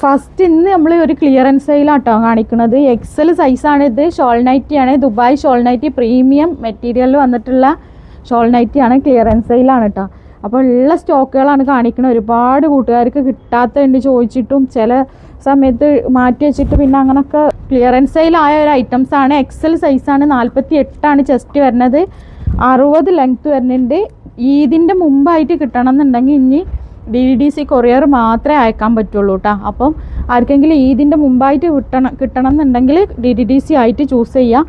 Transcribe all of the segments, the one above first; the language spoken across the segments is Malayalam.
ഫസ്റ്റ് ഇന്ന് നമ്മൾ ഒരു ക്ലിയറൻസ് സെയിലാട്ടോ കാണിക്കുന്നത്. എക്സൽ സൈസാണ് ഇത്. ഷോൾ നൈറ്റി ആണ്. ദുബായ് ഷോൾ നൈറ്റി പ്രീമിയം മെറ്റീരിയലിൽ വന്നിട്ടുള്ള ഷോൾ നൈറ്റി ആണ് ക്ലിയറൻസ് സെയിലാണ് കേട്ടോ അപ്പോൾ ഉള്ള സ്റ്റോക്കുകളാണ് കാണിക്കുന്നത് ഒരുപാട് കൂട്ടുകാർക്ക് കിട്ടാത്തതുണ്ട് ചോദിച്ചിട്ടും ചില സമയത്ത് മാറ്റി വെച്ചിട്ട് പിന്നെ അങ്ങനെയൊക്കെ ക്ലിയറൻസ് സെയിലായ ഒരു ഐറ്റംസ് ആണ്. എക്സൽ സൈസാണ് നാൽപ്പത്തി എട്ടാണ് ചെസ്റ്റ് വരുന്നത്. അറുപത് ലെങ്ത് വരുന്നുണ്ട്. ഈദിന്റെ മുമ്പായിട്ട് കിട്ടണം എന്നുണ്ടെങ്കിൽ ഇനി ഡി ഡി സി കൊറിയർ മാത്രമേ അയക്കാൻ പറ്റുള്ളൂ കേട്ടോ അപ്പം ആർക്കെങ്കിലും ഈദിന്റെ മുമ്പായിട്ട് കിട്ടണം കിട്ടണം എന്നുണ്ടെങ്കിൽ ഡി ഡി ഡി സി ആയിട്ട് ചൂസ് ചെയ്യാം.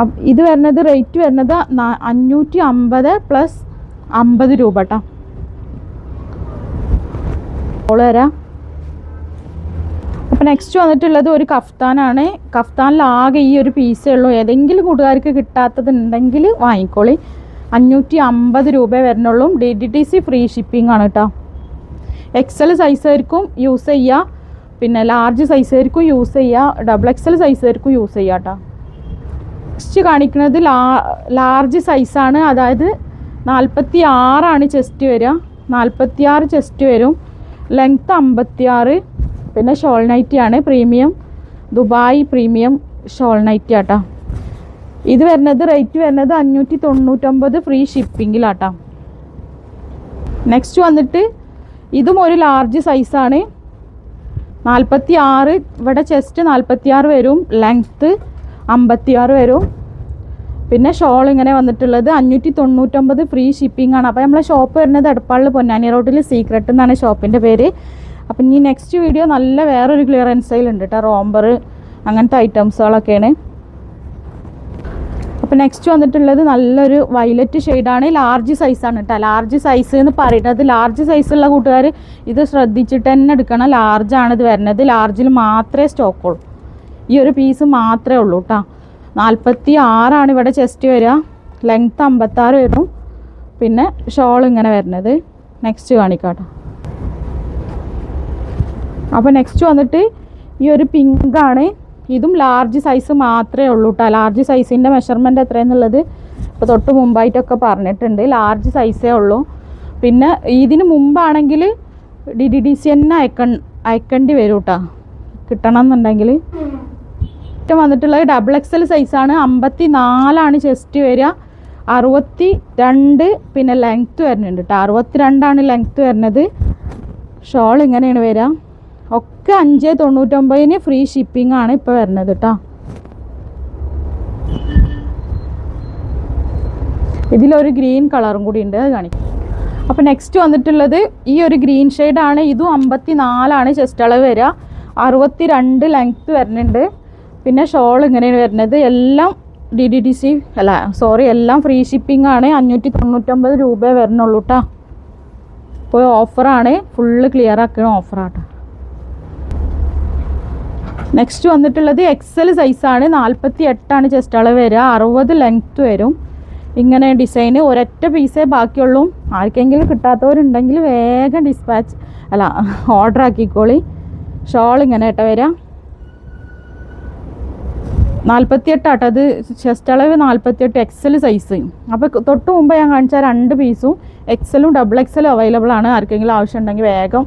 അപ്പ് ഇത് വരുന്നത് റേറ്റ് വരുന്നത് അഞ്ഞൂറ്റി അമ്പത് പ്ലസ് അമ്പത് രൂപ കേട്ടോ ഓൾ തരാം അപ്പോൾ നെക്സ്റ്റ് വന്നിട്ടുള്ളത് ഒരു കഫ്താനാണ്. കഫ്താനിൽ ആകെ ഈ ഒരു പീസേ ഉള്ളൂ. ഏതെങ്കിലും കൂട്ടുകാർക്ക് കിട്ടാത്തതുണ്ടെങ്കിൽ വാങ്ങിക്കോളി. അഞ്ഞൂറ്റി അമ്പത് രൂപ വരുന്നുള്ളൂ. D D T C free shipping ആണ് കേട്ടോ എക്സൽ സൈസ് ആയിരിക്കും യൂസ് ചെയ്യുക പിന്നെ ലാർജ് സൈസ് ആയിരിക്കും യൂസ് ചെയ്യുക ഡബിൾ എക്സൽ സൈസ് ആയിരിക്കും യൂസ് ചെയ്യുക കേട്ടോ നെക്സ്റ്റ് കാണിക്കുന്നത് ലാ ലാർജ് സൈസാണ് അതായത് നാൽപ്പത്തി ആറാണ് ചെസ്റ്റ് വരിക നാൽപ്പത്തി ആറ് ചെസ്റ്റ് വരും. ലെങ്ത്ത് അമ്പത്തി ആറ് പിന്നെ ഷോൾ നൈറ്റി ആണ്. Premium Dubai premium shawl nighty ആട്ടാ ഇത് വരുന്നത് റേറ്റ് വരുന്നത് അഞ്ഞൂറ്റി തൊണ്ണൂറ്റൊമ്പത് ഫ്രീ ഷിപ്പിങ്ങിലാട്ടാ നെക്സ്റ്റ് വന്നിട്ട് ഇതും ഒരു ലാർജ് സൈസാണ് നാൽപ്പത്തി ആറ് ഇവിടെ ചെസ്റ്റ് നാൽപ്പത്തി ആറ് വരും ലെങ്ത്ത് അമ്പത്തി ആറ് വരും. പിന്നെ ഷോൾ ഇങ്ങനെ വന്നിട്ടുള്ളത് അഞ്ഞൂറ്റി തൊണ്ണൂറ്റൊമ്പത് ഫ്രീ ഷിപ്പിംഗ് ആണ്. അപ്പോൾ നമ്മളെ ഷോപ്പ് വരുന്നത് എടപ്പാളിൽ പൊന്നാനി റോഡിൽ സീക്രട്ട് എന്നാണ് ഷോപ്പിന്റെ പേര്. അപ്പം ഇനി നെക്സ്റ്റ് വീഡിയോ നല്ല വേറൊരു ഉണ്ട് കേട്ടോ റോംബർ അങ്ങനത്തെ ഐറ്റംസുകളൊക്കെയാണ് അപ്പോൾ നെക്സ്റ്റ് വന്നിട്ടുള്ളത് നല്ലൊരു വയലറ്റ് ഷെയ്ഡാണ് ലാർജ് സൈസാണ് കേട്ടോ ലാർജ് സൈസ് എന്ന് പറയുന്നത് ലാർജ് സൈസുള്ള കൂട്ടുകാർ ഇത് ശ്രദ്ധിച്ചിട്ട് തന്നെ എടുക്കണം. ലാർജാണ് ഇത് വരുന്നത്. ലാർജിൽ മാത്രമേ സ്റ്റോക്ക് ഉള്ളൂ. ഈ ഒരു പീസ് മാത്രമേ ഉള്ളൂ കേട്ടോ നാൽപ്പത്തി ആറാണ് ഇവിടെ ചെസ്റ്റ് വരിക ലെങ്ത്ത് അമ്പത്താറ് വരും. പിന്നെ ഷോൾ ഇങ്ങനെ വരുന്നത്. നെക്സ്റ്റ് കാണിക്കാം കേട്ടോ അപ്പോൾ നെക്സ്റ്റ് വന്നിട്ട് ഈ ഒരു പിങ്കാണ് ഇതും ലാർജ് സൈസ് മാത്രമേ ഉള്ളൂ കേട്ടോ ലാർജ് സൈസിന്റെ മെഷർമെന്റ് എത്രയെന്നുള്ളത് ഇപ്പോൾ തൊട്ട് മുമ്പായിട്ടൊക്കെ പറഞ്ഞിട്ടുണ്ട്. ലാർജ് സൈസേ ഉള്ളൂ. പിന്നെ ഇതിന് മുമ്പാണെങ്കിൽ ഡി ഡി ഡി സി തന്നെ അയക്ക അയക്കേണ്ടി വരും കേട്ടോ കിട്ടണം എന്നുണ്ടെങ്കിൽ ഏറ്റവും വന്നിട്ടുള്ളത് ഡബിൾ എക്സൽ സൈസാണ് അമ്പത്തി നാലാണ് ചെസ്റ്റ് വരിക. അറുപത്തി രണ്ട് പിന്നെ ലെങ്ത്ത് വരുന്നുണ്ട് കേട്ടോ അറുപത്തി രണ്ടാണ് ലെങ്ത്ത് വരുന്നത്. ഷോൾ ഇങ്ങനെയാണ് വരിക. ഒക്കെ അഞ്ച് തൊണ്ണൂറ്റൊമ്പതിന് ഫ്രീ ഷിപ്പിംഗ് ആണ് ഇപ്പോൾ വരുന്നത് കേട്ടോ ഇതിലൊരു ഗ്രീൻ കളറും കൂടി ഉണ്ട് അത് കാണിക്കും. അപ്പോൾ നെക്സ്റ്റ് വന്നിട്ടുള്ളത് ഈ ഒരു ഗ്രീൻ ഷെയ്ഡാണ് ഇതും അമ്പത്തി നാലാണ് ചെസ്റ്റ് അളവ് വരിക. അറുപത്തി രണ്ട് ലെങ്ത്ത് വരുന്നുണ്ട്. പിന്നെ ഷോൾ ഇങ്ങനെയാണ് വരുന്നത്. എല്ലാം ഡി ഡി ഡി സി അല്ല സോറി എല്ലാം ഫ്രീ ഷിപ്പിംഗ് ആണ്. അഞ്ഞൂറ്റി തൊണ്ണൂറ്റൊമ്പത് രൂപ വരുന്നുള്ളൂ കേട്ടോ ഇപ്പോൾ ഓഫറാണ് ഫുള്ള് ക്ലിയർ ആക്കണ ഓഫറാട്ടോ നെക്സ്റ്റ് വന്നിട്ടുള്ളത് എക്സൽ സൈസാണ് നാൽപ്പത്തി എട്ടാണ് ചെസ്റ്റ് അളവ് വരിക. അറുപത് ലെങ്ത്ത് വരും. ഇങ്ങനെ ഡിസൈന് ഒരൊറ്റ പീസേ ബാക്കിയുള്ളൂ. ആർക്കെങ്കിലും കിട്ടാത്തവരുണ്ടെങ്കിൽ വേഗം ഡിസ്പാച്ച് അല്ല ഓർഡർ ആക്കിക്കോളി. ഷോൾ ഇങ്ങനെ കേട്ടോ വരിക. നാൽപ്പത്തിയെട്ടാട്ടോ അത് ചെസ്റ്റ് അളവ് നാൽപ്പത്തിയെട്ട് എക്സൽ സൈസ് അപ്പോൾ തൊട്ട് മുമ്പ് ഞാൻ കാണിച്ച രണ്ട് പീസും എക്സലും ഡബിൾ എക്സലും അവൈലബിൾ ആണ്. ആർക്കെങ്കിലും ആവശ്യമുണ്ടെങ്കിൽ വേഗം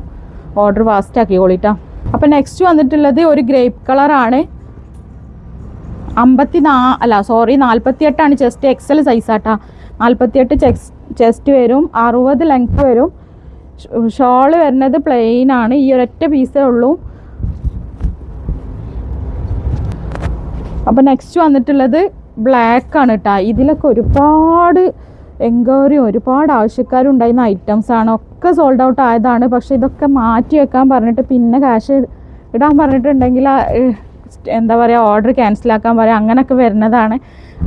ഓർഡർ ഫാസ്റ്റ് ആക്കിക്കോളിട്ടാ അപ്പോൾ നെക്സ്റ്റ് വന്നിട്ടുള്ളത് ഒരു ഗ്രേപ്പ് കളറാണ് അമ്പത്തി നാ അല്ല സോറി നാൽപ്പത്തിയെട്ടാണ് ചെസ്റ്റ് എക്സൽ സൈസാട്ടാ നാൽപ്പത്തിയെട്ട് ചെക്സ് ചെസ്റ്റ് വരും അറുപത് ലെങ്ത് വരും. ഷോൾ വരുന്നത് പ്ലെയിൻ ആണ്. ഈ ഒരൊറ്റ പീസേ ഉള്ളൂ. അപ്പോൾ നെക്സ്റ്റ് വന്നിട്ടുള്ളത് ബ്ലാക്ക് ആണ് കേട്ടോ ഇതിലൊക്കെ ഒരുപാട് എൻക്വയറിയും ഒരുപാട് ആവശ്യക്കാരുണ്ടായിരുന്ന ഐറ്റംസ് ആണ്. ഒക്കെ സോൾഡ് ഔട്ട് ആയതാണ്. പക്ഷേ ഇതൊക്കെ മാറ്റി വെക്കാൻ പറഞ്ഞിട്ട് പിന്നെ ക്യാഷ് ഇടാൻ പറഞ്ഞിട്ടുണ്ടെങ്കിൽ എന്താ പറയുക ഓർഡർ ക്യാൻസലാക്കാൻ പറയാം അങ്ങനെയൊക്കെ വരുന്നതാണ്.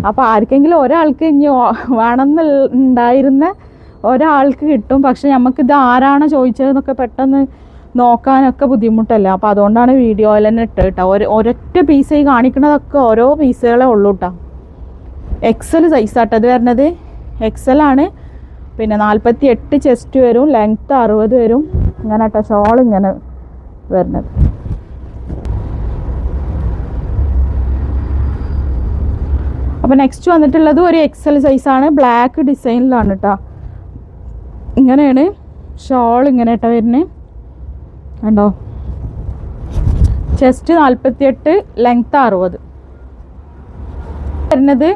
അപ്പോൾ ആർക്കെങ്കിലും ഒരാൾക്ക് ഇനി വേണമെന്ന് ഉണ്ടായിരുന്ന ഒരാൾക്ക് കിട്ടും. പക്ഷെ നമുക്കിത് ആരാണോ ചോദിച്ചതെന്നൊക്കെ പെട്ടെന്ന് നോക്കാനൊക്കെ ബുദ്ധിമുട്ടല്ലേ. അപ്പോൾ അതുകൊണ്ടാണ് വീഡിയോയിൽ തന്നെ ഇട്ട് കേട്ടോ. ഒരു ഒരൊറ്റ പീസ് ഈ കാണിക്കുന്നതൊക്കെ ഓരോ പീസുകളെ ഉള്ളൂ കേട്ടോ. എക്സൽ സൈസാട്ടോ ആട്ടത് വരുന്നത്. എക്സൽ ആണ്. പിന്നെ നാൽപ്പത്തി എട്ട് ചെസ്റ്റ് വരും ലെങ്ത്ത് അറുപത് വരും. ഇങ്ങനെ കേട്ടോ ഷോൾ ഇങ്ങനെ വരുന്നത്. അപ്പോൾ നെക്സ്റ്റ് വന്നിട്ടുള്ളത് ഒരു എക്സൽ സൈസാണ് ബ്ലാക്ക് ഡിസൈനിലാണ് കേട്ടോ ഇങ്ങനെയാണ്. ഷോൾ ഇങ്ങനെ കേട്ടോ വരുന്നത്. കണ്ടോ? ചെസ്റ്റ് നാൽപ്പത്തിയെട്ട് ലെങ്ത് അറുപത്. വരുന്നത്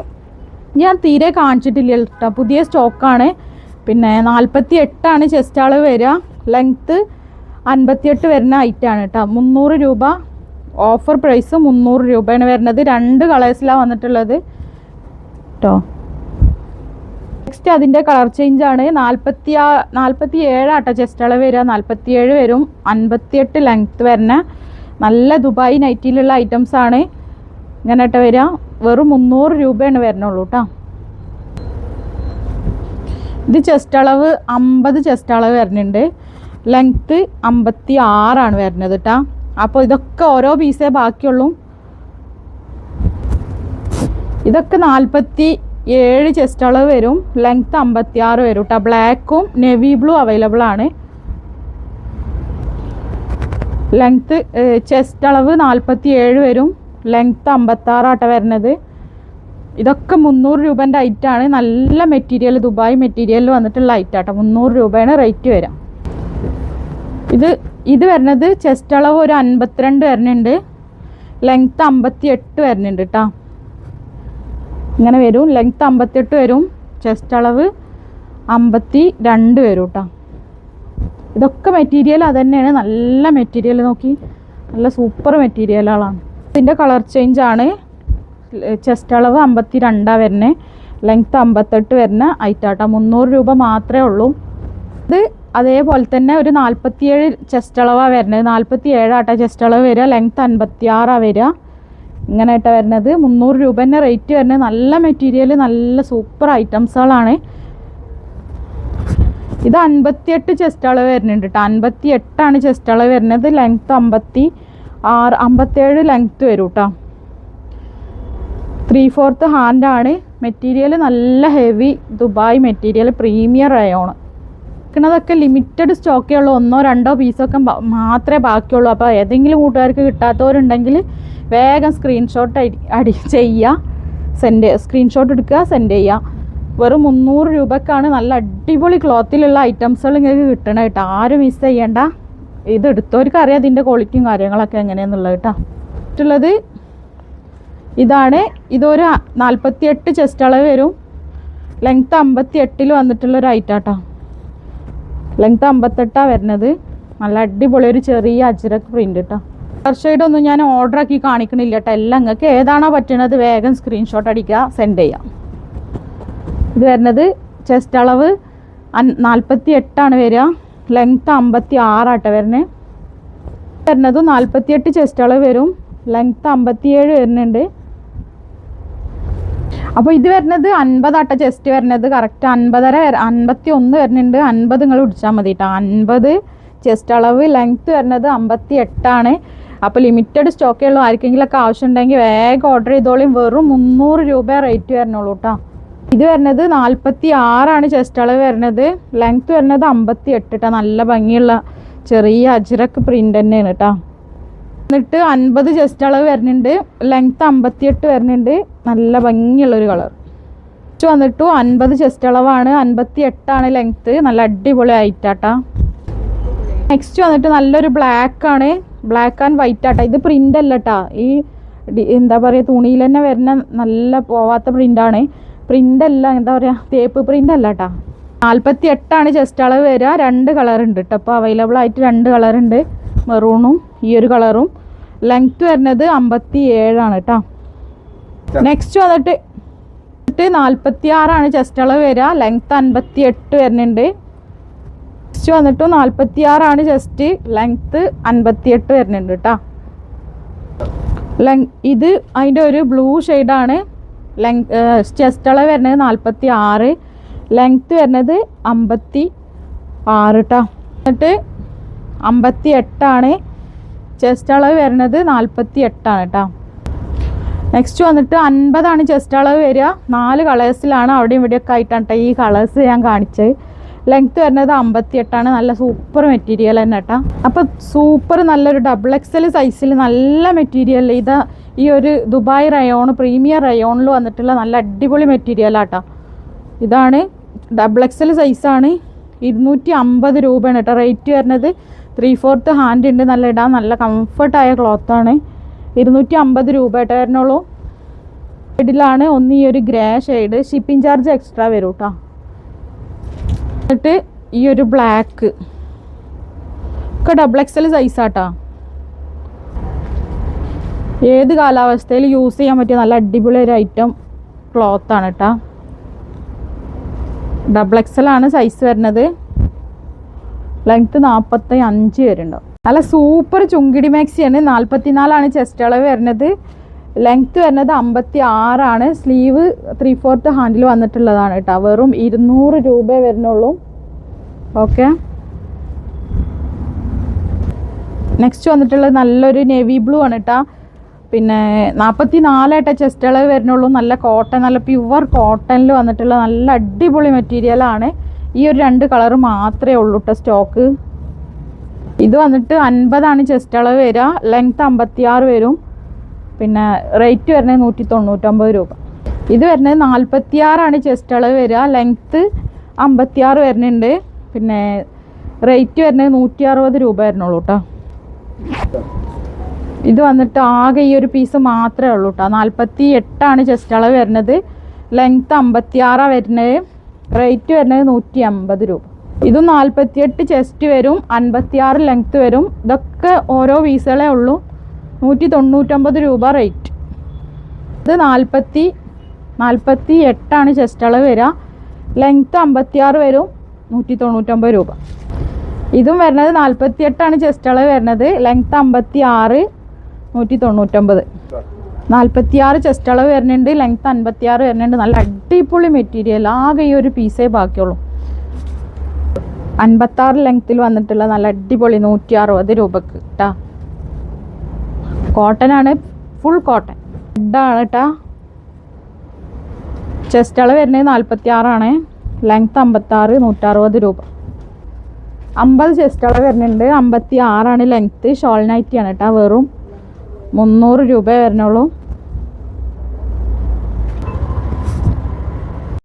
ഞാൻ തീരെ കാണിച്ചിട്ടില്ല കേട്ടോ. പുതിയ സ്റ്റോക്കാണ്. പിന്നെ നാൽപ്പത്തി എട്ടാണ് ചെസ്റ്റ് അളവ് വരിക. ലെങ്ത്ത് അൻപത്തിയെട്ട് വരുന്ന ഐറ്റാണ് കേട്ടോ. മുന്നൂറ് രൂപ. ഓഫർ പ്രൈസ് മുന്നൂറ് രൂപയാണ് വരുന്നത്. രണ്ട് കളേഴ്സിലാണ് വന്നിട്ടുള്ളത്. കേട്ടോ നെക്സ്റ്റ് അതിന്റെ കളർ ചേഞ്ച് ആണ്. നാൽപ്പത്തി ആ നാൽപ്പത്തി ഏഴാട്ടോ ചെസ്റ്റ് അളവ് വരിക. നാൽപ്പത്തി ഏഴ് വരും. അൻപത്തിയെട്ട് ലെങ്ത്ത് വരുന്ന നല്ല ദുബായ് നൈറ്റിയിലുള്ള ഐറ്റംസ് ആണ്. ഇങ്ങനെ കേട്ടോ വരിക. വെറും മുന്നൂറ് രൂപയാണ് വരണുള്ളൂ കേട്ടോ ഇത് ചെസ്റ്റ് അളവ് അമ്പത് ചെസ്റ്റ് അളവ് വരുന്നുണ്ട് ലെങ്ത്ത് അമ്പത്തി ആറാണ് വരുന്നത് കേട്ടോ അപ്പോൾ ഇതൊക്കെ ഓരോ പീസേ ബാക്കിയുള്ളൂ. ഇതൊക്കെ നാൽപ്പത്തി ഏഴ് ചെസ്റ്റ് അളവ് വരും. ലെങ്ത്ത് അമ്പത്തി ആറ് വരും കേട്ടോ ബ്ലാക്കും നെവി ബ്ലൂ അവൈലബിൾ ആണ്. ലെങ്ത്ത് ചെസ്റ്റ് അളവ് നാൽപ്പത്തി ഏഴ് വരും. ലെങ്ത്ത് അമ്പത്താറാട്ട വരുന്നത്. ഇതൊക്കെ മുന്നൂറ് രൂപേന്റെ ഐറ്റാണ് നല്ല മെറ്റീരിയൽ ദുബായ് മെറ്റീരിയലിൽ വന്നിട്ടുള്ള ഐറ്റാട്ടോ മുന്നൂറ് രൂപയാണ് റേറ്റ് വരാം. ഇത് ഇത് വരുന്നത് ചെസ്റ്റ് അളവ് ഒരു അൻപത്തിരണ്ട് വരുന്നുണ്ട്. ലെങ്ത്ത് അമ്പത്തി എട്ട് വരുന്നുണ്ട് കേട്ടോ ഇങ്ങനെ വരും. ലെങ്ത്ത് അമ്പത്തെട്ട് വരും. ചെസ്റ്റ് അളവ് അമ്പത്തി രണ്ട് വരും കേട്ടോ ഇതൊക്കെ മെറ്റീരിയൽ അത് തന്നെയാണ് നല്ല മെറ്റീരിയൽ നോക്കി. നല്ല സൂപ്പർ മെറ്റീരിയലുകളാണ് ഇതിന്റെ കളർ ചേഞ്ച് ആണ്. ചെസ്റ്റ് അളവ് അമ്പത്തി രണ്ടാണ് വരുന്നത് ലെങ്ത്ത് അമ്പത്തെട്ട് വരുന്ന. ഐറ്റാട്ട മുന്നൂറ് രൂപ മാത്രമേ ഉള്ളൂ. ഇത് അതേപോലെ തന്നെ ഒരു നാൽപ്പത്തിയേഴ് ചെസ്റ്റ് അളവാണ് വരുന്നത് നാൽപ്പത്തി ഏഴാട്ട ചെസ്റ്റ് അളവ് വരിക. ലെങ്ത്ത് അൻപത്തി ആറാണ് വരിക ഇങ്ങനെയായിട്ടാണ് വരുന്നത്. മുന്നൂറ് രൂപ തന്നെ റേറ്റ് വരുന്നത് നല്ല മെറ്റീരിയൽ നല്ല സൂപ്പർ ഐറ്റംസുകളാണ് ഇത് അൻപത്തിയെട്ട് ചെസ്റ്റ് അളവ് വരുന്നുണ്ട് കേട്ടോ അൻപത്തി എട്ടാണ് ചെസ്റ്റ് അളവ് വരുന്നത്. ലെങ്ത്ത് അമ്പത്തി ആറ് അമ്പത്തേഴ് ലെങ്ത്ത് വരും കേട്ടോ ത്രീ ഫോർത്ത് ഹാൻഡാണ് മെറ്റീരിയൽ നല്ല heavy Dubai material premier rayon നിൽക്കുന്നതൊക്കെ limited സ്റ്റോക്കേ ഉള്ളൂ. ഒന്നോ രണ്ടോ പീസൊക്കെ മാത്രമേ ബാക്കിയുള്ളൂ. അപ്പോൾ ഏതെങ്കിലും കൂട്ടുകാർക്ക് കിട്ടാത്തവരുണ്ടെങ്കിൽ വേഗം സ്ക്രീൻഷോട്ട് അടി ചെയ്യുക സെൻഡ് സ്ക്രീൻഷോട്ട് എടുക്കുക സെൻഡ് ചെയ്യുക വെറും മുന്നൂറ് രൂപക്കാണ് നല്ല അടിപൊളി ക്ലോത്തിലുള്ള ഐറ്റംസുകൾ നിങ്ങൾക്ക് കിട്ടണം കേട്ടോ ആരും മിസ് ചെയ്യണ്ട. ഇത് എടുത്തവർക്ക് അറിയാം ഇതിന്റെ ക്വാളിറ്റിയും കാര്യങ്ങളൊക്കെ എങ്ങനെയാണെന്നുള്ളത് കേട്ടോ. മറ്റുള്ളത് ഇതാണ്. ഇതൊരു നാൽപ്പത്തി എട്ട് ചെസ്റ്റ് അളവ് വരും. ലെങ്ത്ത് അമ്പത്തി എട്ടിൽ വന്നിട്ടുള്ള ഒരു ഐറ്റാട്ടോ ലെങ്ത്ത് അമ്പത്തെട്ടാണ് വരുന്നത്. നല്ല അടിപൊളി ഒരു ചെറിയ അജ്രക് പ്രിന്റ് കേട്ടോ. കർഷകരുടെ ഒന്നും ഞാൻ ഓർഡർ ആക്കി കാണിക്കണില്ല കേട്ടോ. എല്ലാം നിങ്ങൾക്ക് ഏതാണോ പറ്റുന്നത് വേഗം സ്ക്രീൻഷോട്ട് അടിക്കുക സെൻഡ് ചെയ്യാം. ഇത് വരുന്നത് ചെസ്റ്റ് അളവ് നാൽപ്പത്തി എട്ടാണ് വരിക. ലെങ്ത്ത് അമ്പത്തി ആറാട്ടെ വരണേ. വരുന്നത് നാൽപ്പത്തിയെട്ട് ചെസ്റ്റ് അളവ് വരും. ലെങ്ത്ത് അമ്പത്തിയേഴ് വരുന്നുണ്ട് അപ്പോൾ ഇത് വരുന്നത് അൻപതാട്ട ചെസ്റ്റ് വരുന്നത് കറക്റ്റ് അൻപതര അൻപത്തി ഒന്ന് വരുന്നുണ്ട് അൻപത് നിങ്ങൾ പിടിച്ചാൽ മതി കേട്ടോ അൻപത് ചെസ്റ്റ് അളവ് ലെങ്ത്ത് വരുന്നത് അമ്പത്തി എട്ടാണ് അപ്പോൾ ലിമിറ്റഡ് സ്റ്റോക്കേ ഉള്ളൂ. ആർക്കെങ്കിലൊക്കെ ആവശ്യമുണ്ടെങ്കിൽ വേഗം ഓർഡർ ചെയ്തോളിയും വെറും മുന്നൂറ് രൂപ റേറ്റ് വരണുള്ളൂ കേട്ടോ ഇത് വരുന്നത് നാൽപ്പത്തി ആറാണ് ചെസ്റ്റ് അളവ് വരുന്നത്. ലെങ്ത് വരുന്നത് അമ്പത്തി എട്ട് കേട്ടോ നല്ല ഭംഗിയുള്ള ചെറിയ അജിറക്ക് പ്രിന്റ് തന്നെയാണ് കേട്ടോ എന്നിട്ട് അൻപത് ചെസ്റ്റ് അളവ് വരുന്നുണ്ട്. ലെങ്ത്ത് അമ്പത്തിയെട്ട് വരുന്നുണ്ട്. നല്ല ഭംഗിയുള്ളൊരു കളർ നെക്സ്റ്റ് വന്നിട്ട് അൻപത് ചെസ്റ്റ് അളവാണ്. അൻപത്തി എട്ടാണ് ലെങ്ത്ത് നല്ല അടിപൊളി ആയിട്ടാട്ടാ നെക്സ്റ്റ് വന്നിട്ട് നല്ലൊരു ബ്ലാക്ക് ആണ്. ബ്ലാക്ക് ആൻഡ് വൈറ്റ് ആട്ടാ ഇത് പ്രിന്റ് അല്ല കേട്ടാ ഈ എന്താ പറയുക തുണിയിൽ തന്നെ വരുന്ന നല്ല പോവാത്ത പ്രിന്റാണ് പ്രിന്റ് അല്ല എന്താ പറയുക തേപ്പ് പ്രിന്റ് അല്ല കേട്ടാ നാൽപ്പത്തി എട്ടാണ് ചെസ്റ്റ് അളവ് വരിക രണ്ട് കളർ ഉണ്ട് കേട്ടോ അപ്പോൾ അവൈലബിൾ ആയിട്ട് രണ്ട് കളർ ഉണ്ട് മെറൂണും ഈ ഒരു കളറും ലെങ്ത് വരുന്നത് അമ്പത്തി ഏഴാണ് കേട്ടോ നെക്സ്റ്റ് വന്നിട്ട് വന്നിട്ട് നാൽപ്പത്തി ആറാണ് ചെസ്റ്റ് അളവ് വരിക ലെങ്ത് അൻപത്തി എട്ട് വരുന്നുണ്ട്. നെക്സ്റ്റ് വന്നിട്ട് നാൽപ്പത്തി ആറാണ് ചെസ്റ്റ് ലെങ്ത് അൻപത്തി എട്ട് വരുന്നുണ്ട് കേട്ടോ ലെങ് ഇത് അതിന്റെ ഒരു ബ്ലൂ ഷെയ്ഡാണ് ലെങ് ചെസ്റ്റ് അളവ് വരുന്നത് നാൽപ്പത്തി ആറ് ലെങ്ത്ത് വരുന്നത് അമ്പത്തി ആറ് കേട്ടോ എന്നിട്ട് അമ്പത്തി എട്ടാണ് ചെസ്റ്റ് അളവ് വരുന്നത് നാൽപ്പത്തി എട്ടാണ് കേട്ടോ നെക്സ്റ്റ് വന്നിട്ട് അൻപതാണ് ചെസ്റ്റ് അളവ് വരിക. നാല് കളേഴ്സിലാണ് അവിടെയും ഇവിടെയൊക്കെ ആയിട്ടാണ് കേട്ടോ ഈ കളേഴ്സ് ഞാൻ കാണിച്ചത്. ലെങ്ത്ത് വരുന്നത് അമ്പത്തി എട്ടാണ് നല്ല സൂപ്പർ മെറ്റീരിയൽ തന്നെ കേട്ടോ അപ്പോൾ സൂപ്പർ നല്ലൊരു ഡബിൾ എക്സൽ സൈസിൽ നല്ല മെറ്റീരിയൽ ഇത് ഈ ഒരു ദുബായ് റയോൺ പ്രീമിയർ റയോണിൽ വന്നിട്ടുള്ള നല്ല അടിപൊളി മെറ്റീരിയൽ മെറ്റീരിയലാട്ടോ ഇതാണ് ഡബിൾ എക്സൽ സൈസാണ് ഇരുന്നൂറ്റി അമ്പത് രൂപയാണ് കേട്ടോ റേറ്റ് വരുന്നത്. ത്രീ ഫോർത്ത് ഹാൻഡ് ഉണ്ട് നല്ല ഇടാൻ നല്ല കംഫർട്ടായ ക്ലോത്താണ് ഇരുന്നൂറ്റി അമ്പത് രൂപ കേട്ടോ വരണുള്ളൂ ഷെയ്ഡിലാണ് ഒന്ന് ഈ ഒരു grey shade shipping charge extra വരും കേട്ടോ എന്നിട്ട് ഈ ഒരു ബ്ലാക്ക് ഒക്കെ ഡബിൾ എക്സൽ സൈസാട്ടാ ഏത് കാലാവസ്ഥയിൽ യൂസ് ചെയ്യാൻ പറ്റിയ നല്ല അടിപൊളി ഒരു ഐറ്റം ക്ലോത്ത് ആണ് കേട്ടോ ഡബിൾ എക്സൽ ആണ് സൈസ് വരുന്നത്. ലെങ്ത്ത് നാൽപ്പത്തി അഞ്ച് വരുന്നുണ്ടാവും നല്ല സൂപ്പർ ചുങ്കിടി മാക്സിയാണ് നാൽപ്പത്തി നാലാണ് ചെസ്റ്റ് അളവ് വരുന്നത്. ലെങ്ത്ത് വരുന്നത് അമ്പത്തി ആറാണ് സ്ലീവ് ത്രീ ഫോർത്ത് ഹാൻഡിൽ വന്നിട്ടുള്ളതാണ് കേട്ടോ വെറും ഇരുന്നൂറ് രൂപ വരുന്നുള്ളൂ. ഓക്കെ നെക്സ്റ്റ് വന്നിട്ടുള്ളത് നല്ലൊരു നേവി ബ്ലൂ ആണ് കേട്ടോ പിന്നെ നാൽപ്പത്തി നാലായിട്ട് ചെസ്റ്റ് അളവ് വരുന്നുള്ളൂ. നല്ല കോട്ടൺ നല്ല പ്യുവർ കോട്ടണിൽ വന്നിട്ടുള്ള നല്ല അടിപൊളി മെറ്റീരിയലാണ് ഈ ഒരു രണ്ട് കളർ മാത്രമേ ഉള്ളൂ കേട്ടോ സ്റ്റോക്ക് ഇത് വന്നിട്ട് അൻപതാണ് ചെസ്റ്റ് അളവ് വരിക. ലെങ്ത്ത് അമ്പത്തി ആറ് വരും. പിന്നെ റേറ്റ് വരുന്നത് നൂറ്റി തൊണ്ണൂറ്റൊമ്പത് രൂപ. ഇത് വരുന്നത് നാൽപ്പത്തി ആറാണ് ചെസ്റ്റ് അളവ് വരിക. ലെങ്ത്ത് അമ്പത്തി ആറ് വരുന്നുണ്ട്. പിന്നെ റേറ്റ് വരുന്നത് നൂറ്റി അറുപത് രൂപ വരുന്നുള്ളൂ കേട്ടോ ഇത് വന്നിട്ട് ആകെ ഈ ഒരു പീസ് മാത്രമേ ഉള്ളൂ കേട്ടോ നാൽപ്പത്തി എട്ടാണ് ചെസ്റ്റ് അളവ് വരുന്നത്. ലെങ്ത്ത് അമ്പത്തി ആറാണ് വരുന്നത്. റേറ്റ് വരുന്നത് നൂറ്റി അമ്പത് രൂപ. ഇത് നാൽപ്പത്തിയെട്ട് ചെസ്റ്റ് വരും. അൻപത്തി ആറ് ലെങ്ത്ത് വരും. ഇതൊക്കെ ഓരോ പീസുകളേ ഉള്ളൂ. നൂറ്റി തൊണ്ണൂറ്റൊമ്പത് രൂപ റേറ്റ് ഇത് നാൽപ്പത്തി നാൽപ്പത്തി എട്ടാണ് ചെസ്റ്റ് അളവ് വരിക ലെങ്ത്ത് അമ്പത്തി ആറ് വരും. നൂറ്റി തൊണ്ണൂറ്റൊമ്പത് രൂപ. ഇതും വരുന്നത് നാൽപ്പത്തി എട്ടാണ് ചെസ്റ്റ് അളവ് വരുന്നത്. ലെങ്ത്ത് അമ്പത്തി ആറ് നൂറ്റി തൊണ്ണൂറ്റൊമ്പത് നാൽപ്പത്തി ആറ് ചെസ്റ്റ് അളവ് വരുന്നുണ്ട് ലെങ്ത്ത് അൻപത്തി ആറ് വരുന്നുണ്ട്. നല്ല അടിപൊളി മെറ്റീരിയൽ ആകെ ഈ ഒരു പീസേ ബാക്കിയുള്ളൂ. അൻപത്താറ് ലെങ്ത്തിൽ വന്നിട്ടുള്ള നല്ല അടിപൊളി നൂറ്റി അറുപത് രൂപക്ക് കേട്ടാ കോട്ടൺ ആണ് ഫുൾ കോട്ടൺ ആണ് കേട്ടാ ചെസ്റ്റ് അളവ് വരുന്നത് നാൽപ്പത്തി ആറാണ് ലെങ്ത്ത് അമ്പത്താറ് നൂറ്ററുപത് രൂപ. അമ്പത് ചെസ്റ്റ് അളവ് വരുന്നുണ്ട് അമ്പത്തി ആറാണ് ലെങ്ത്ത് ഷോൾ നൈറ്റി ആണ് കേട്ടോ വെറും മുന്നൂറ് രൂപ വരുന്നുള്ളൂ